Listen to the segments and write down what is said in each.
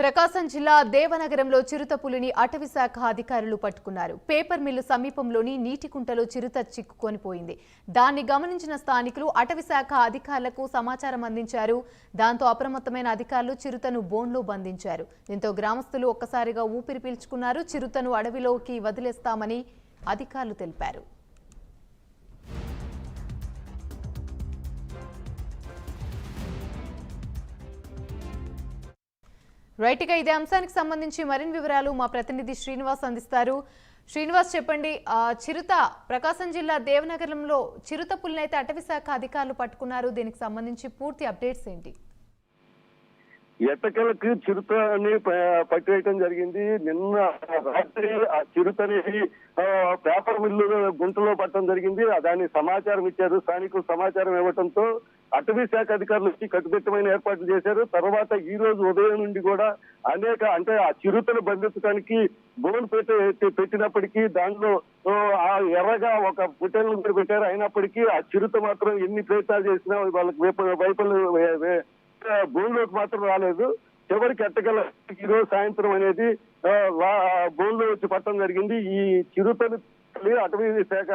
ప్రకాశం జిల్లా దేవనగరంలో చిరుత పులిని అటవీ శాఖ అధికారులు పట్టుకున్నారు. పేపర్ మిల్లు సమీపంలోని నీటి కుంటలో చిరుత చిక్కుకొని పోయింది. దాన్ని గమనించిన స్థానికులు అటవీ శాఖ అధికారులకు సమాచారం అందించారు. దాంతో అప్రమత్తమైన అధికారులు చిరుతను బోన్లో బంధించారు. దీంతో గ్రామస్తులు ఒక్కసారిగా ఊపిరి పీల్చుకున్నారు. చిరుతను అడవిలోకి వదిలేస్తామని అధికారులు తెలిపారు. రైట్ ఇక ఇదే అంశానికి సంబంధించి మరిన్ని వివరాలు మా ప్రతినిధి శ్రీనివాస్ అందిస్తారు. శ్రీనివాస్ చెప్పండి ఆ, చిరుత ప్రకాశం జిల్లా దేవనగరంలో చిరుత పులిని అటవీ శాఖ అధికారులు పట్టుకున్నారు. దీనికి సంబంధించి పూర్తి అప్డేట్స్ ఏంటి? ఎట్టకెలకు చిరుతని ప- పట్టివేయటం జరిగింది. నిన్న రాత్రి ఆ చిరుతని పేపర్ మిల్లు గుంటలో పట్టడం జరిగింది. దాని సమాచారం ఇచ్చారు. స్థానికులు సమాచారం ఇవ్వటంతో అటవీ శాఖ అధికారులు వచ్చి కట్టుదిట్టమైన ఏర్పాట్లు చేశారు. తర్వాత ఈ రోజు ఉదయం నుండి కూడా అనేక అంటే ఆ చిరుతను బంధించడానికి బోన్ పెట్టి పెట్టినప్పటికీ దానిలో ఆ, ఎర్రగా ఒక పుట్టెలను కూడా పెట్టారు. అయినప్పటికీ ఆ చిరుత మాత్రం ఎన్ని ప్రయత్నాలు చేసినా వాళ్ళకి వైపు వైపులు భూమిలోకి మాత్రం రాలేదు. చివరికి ఎట్టగల ఈ రోజు సాయంత్రం అనేది భూమిలో వచ్చి పట్టడం జరిగింది. ఈ చిరుతలు తల్లి అటవీ శాఖ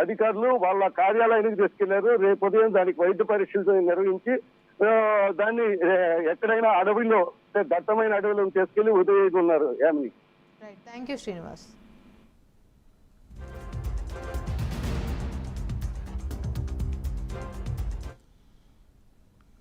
అధికారులు వాళ్ళ కార్యాలయానికి తీసుకెళ్ళారు. రేపు ఉదయం దానికి వైద్య పరీక్షలు నిర్వహించి దాన్ని ఎక్కడైనా అడవిలో దట్టమైన అడవిలో తీసుకెళ్ళి ఉదయం ఉన్నారు యామిని. Thank you Srinivas